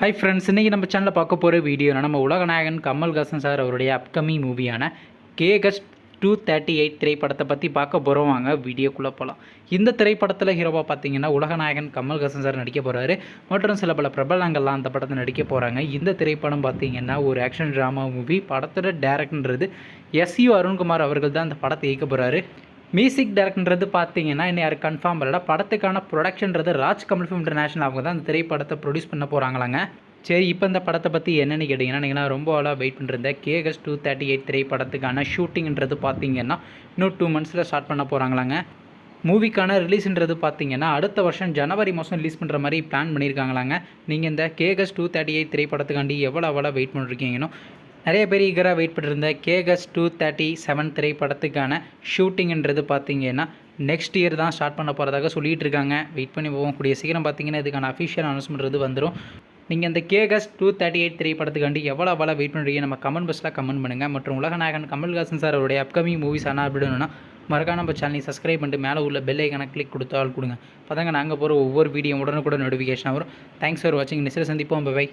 Hi friends இன்றைக்கி நம்ம சேனலில் பார்க்க போகிற வீடியோனா நம்ம உலகநாயகன் கமல்ஹாசன் சார் அவருடைய அப்கமிங் மூவியான கேகஸ்ட் டூ தேர்ட்டி எயிட் திரைப்படத்தை பற்றி பார்க்க போகிறோம் வாங்க வீடியோக்குள்ளே போகலாம் இந்த திரைப்படத்தில் ஹீரோவாக பார்த்தீங்கன்னா உலகநாயகன் கமல்ஹாசன் சார் நடிக்க போகிறாரு மற்றும் சில பல பிரபலங்கள்லாம் அந்த படத்தில் நடிக்க போகிறாங்க இந்த திரைப்படம் பார்த்தீங்கன்னா ஒரு ஆக்ஷன் ட்ராமா மூவி படத்தோட டேரக்டர்ன்றது எஸ்யூ அருண்குமார் அவர்கள் தான் அந்த படத்தை இயக்க போகிறாரு மியூசிக் டைரக்டர்ன்றது பார்த்தீங்கன்னா இன்னும் யாரும் கன்ஃபார்ம் இல்லைடா படத்துக்கான ப்ரொடக்ஷன்றது ராஜ் கமல் ஃபிலிம் இன்டர்நேஷனல் அவங்க தான் அந்த திரைப்படத்தை ப்ரொடியூஸ் பண்ண போகிறாங்களாங்க சரி இப்போ இந்த படத்தை பற்றி என்னென்னு கேட்டிங்கன்னா நீங்கள் நான் ரொம்ப ஆளாக வெயிட் பண்ணுறேன் K S two thirty eight திரைப்படத்துக்கான ஷூட்டிங்ன்றது பார்த்தீங்கன்னா இன்னும் டூ மந்த்ஸில் ஸ்டார்ட் பண்ண போகிறாங்களாங்க மூவிக்கான ரிலீஸ்ன்றது பார்த்தீங்கன்னா அடுத்த வருஷம் ஜனவரி மாதம் ரிலீஸ் பண்ணுற மாதிரி பிளான் பண்ணியிருக்காங்களாங்க. நீங்கள் இந்த கேகஸ் டூ தேர்ட்டி எயிட் திரைப்படத்துக்காண்டி எவ்வளோ அவ்வளோ வெயிட் பண்ணிருக்கீங்கன்னு நிறைய பேர் ஈகராக வெயிட் பண்ணிருந்த கேகஸ் டூ தேர்ட்டி செவன் திரைப்படத்துக்கான ஷூட்டிங்ன்றது பார்த்தீங்கன்னா நெக்ஸ்ட் இயர் தான் ஸ்டார்ட் பண்ண போகிறதாக சொல்லிட்டு இருக்காங்க. வெயிட் பண்ணி போவோம். கூடிய சீக்கிரம் பார்த்தீங்கன்னா இதுக்கான அஃபிஷியல் அனௌன்ஸ்மெண்ட் வந்துடும் நீங்கள் இந்த கேகஸ் டூ தேர்ட்டி எயிட் திரைப்படத்துக்காண்டி எவ்வளோ அவ்வளோ வெயிட் பண்ணுறீங்க நம்ம கமெண்ட் பஸ்ஸில் கமெண்ட் பண்ணுங்கள் மற்றும் உலகநாயகன் கமல்ஹாசன் சார் அவருடைய அப்கமிங் மூவிஸ் ஆனால் அப்படின்னா மறக்காம நம்ம சேனலை சப்ஸ்கிரைப் பண்ணிட்டு மேலே உள்ள பெல் ஐக்கான கிளிக் கொடுத்தால் கொடுங்க. அப்போ நாங்கள் போகிற ஒவ்வொரு வீடியோ உடனுக்குடன் நோட்டிஃபிகேஷன் வரும். தேங்க்ஸ் ஃபார் வாட்சிங் நெக்ஸ்ட் சந்திப்போம். பை